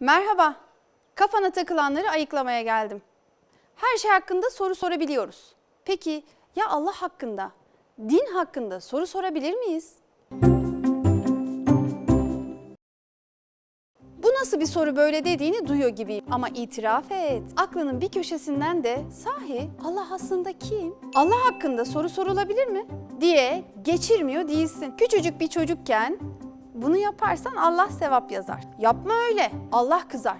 Merhaba. Kafana takılanları ayıklamaya geldim. Her şey hakkında soru sorabiliyoruz. Peki ya Allah hakkında, din hakkında soru sorabilir miyiz? Bu nasıl bir soru böyle dediğini duyuyor gibiyim ama itiraf et. Aklının bir köşesinden de sahi Allah aslında kim? Allah hakkında soru sorulabilir mi? diye geçirmiyor değilsin. Küçücük bir çocukken bunu yaparsan Allah sevap yazar. Yapma öyle. Allah kızar.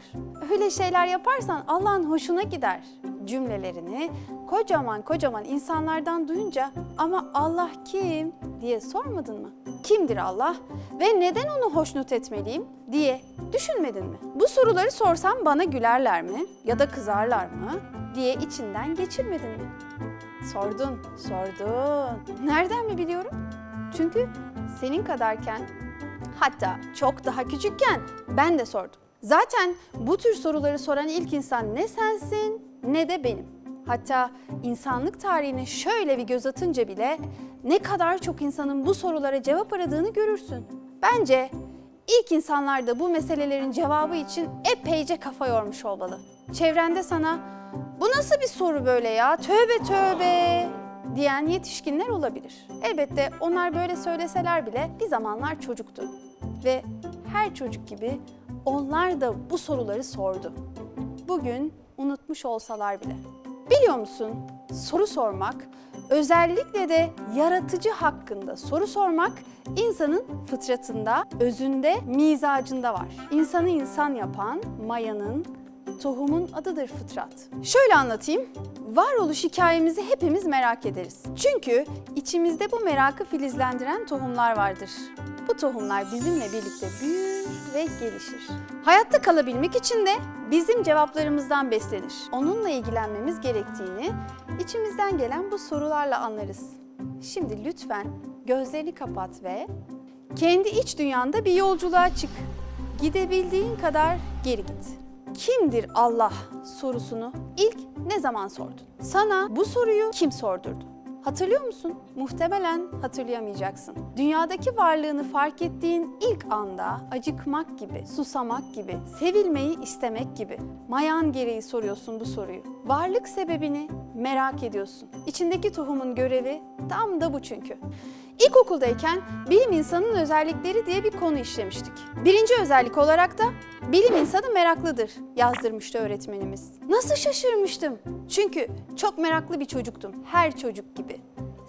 Öyle şeyler yaparsan Allah'ın hoşuna gider. Cümlelerini kocaman kocaman insanlardan duyunca ama Allah kim diye sormadın mı? Kimdir Allah ve neden onu hoşnut etmeliyim diye düşünmedin mi? Bu soruları sorsam bana gülerler mi ya da kızarlar mı diye içinden geçirmedin mi? Sordun, sordun. Nereden mi biliyorum? Çünkü senin kadarken Hatta çok daha küçükken ben de sordum. Zaten bu tür soruları soran ilk insan ne sensin ne de benim. Hatta insanlık tarihine şöyle bir göz atınca bile ne kadar çok insanın bu sorulara cevap aradığını görürsün. Bence ilk insanlar da bu meselelerin cevabı için epeyce kafa yormuş olmalı. Çevrende sana bu nasıl bir soru böyle ya tövbe tövbe diyen yetişkinler olabilir. Elbette onlar böyle söyleseler bile bir zamanlar çocuktu. Ve her çocuk gibi onlar da bu soruları sordu. Bugün unutmuş olsalar bile. Biliyor musun? Soru sormak, özellikle de yaratıcı hakkında soru sormak insanın fıtratında, özünde, mizacında var. İnsanı insan yapan mayanın, Tohumun adıdır fıtrat. Şöyle anlatayım. Varoluş hikayemizi hepimiz merak ederiz. Çünkü içimizde bu merakı filizlendiren tohumlar vardır. Bu tohumlar bizimle birlikte büyür ve gelişir. Hayatta kalabilmek için de bizim cevaplarımızdan beslenir. Onunla ilgilenmemiz gerektiğini içimizden gelen bu sorularla anlarız. Şimdi lütfen gözlerini kapat ve kendi iç dünyanda bir yolculuğa çık. Gidebildiğin kadar geri git kimdir Allah sorusunu ilk ne zaman sordun? Sana bu soruyu kim sordurdu? Hatırlıyor musun? Muhtemelen hatırlayamayacaksın. Dünyadaki varlığını fark ettiğin ilk anda acıkmak gibi, susamak gibi, sevilmeyi istemek gibi mayan gereği soruyorsun bu soruyu. Varlık sebebini merak ediyorsun. İçindeki tohumun görevi tam da bu çünkü. İlkokuldayken bilim insanının özellikleri diye bir konu işlemiştik. Birinci özellik olarak da bilim insanı meraklıdır yazdırmıştı öğretmenimiz. Nasıl şaşırmıştım? Çünkü çok meraklı bir çocuktum. Her çocuk gibi.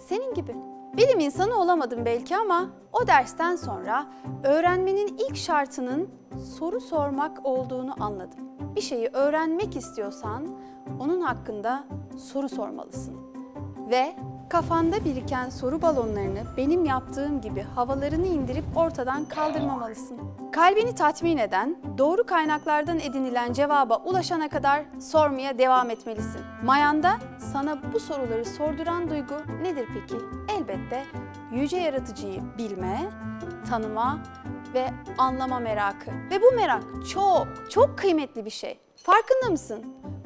Senin gibi. Bilim insanı olamadım belki ama o dersten sonra öğrenmenin ilk şartının soru sormak olduğunu anladım. Bir şeyi öğrenmek istiyorsan onun hakkında soru sormalısın. Ve kafanda biriken soru balonlarını benim yaptığım gibi havalarını indirip ortadan kaldırmamalısın. Kalbini tatmin eden, doğru kaynaklardan edinilen cevaba ulaşana kadar sormaya devam etmelisin. Mayanda sana bu soruları sorduran duygu nedir peki? Elbette yüce yaratıcıyı bilme, tanıma ve anlama merakı. Ve bu merak çok, çok kıymetli bir şey. Farkında mısın?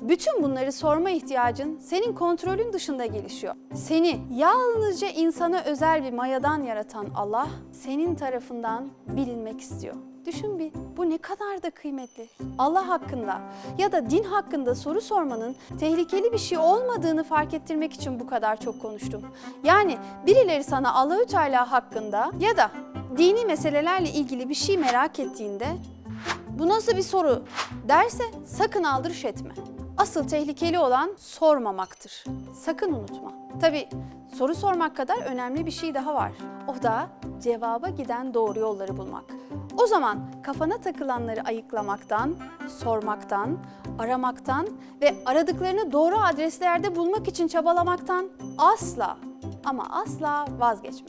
Bütün bunları sorma ihtiyacın senin kontrolün dışında gelişiyor. Seni yalnızca insana özel bir mayadan yaratan Allah senin tarafından bilinmek istiyor. Düşün bir, bu ne kadar da kıymetli. Allah hakkında ya da din hakkında soru sormanın tehlikeli bir şey olmadığını fark ettirmek için bu kadar çok konuştum. Yani birileri sana Allahü Teala hakkında ya da dini meselelerle ilgili bir şey merak ettiğinde bu nasıl bir soru derse sakın aldırış etme. Asıl tehlikeli olan sormamaktır. Sakın unutma. Tabii soru sormak kadar önemli bir şey daha var. O da cevaba giden doğru yolları bulmak. O zaman kafana takılanları ayıklamaktan, sormaktan, aramaktan ve aradıklarını doğru adreslerde bulmak için çabalamaktan asla ama asla vazgeçme.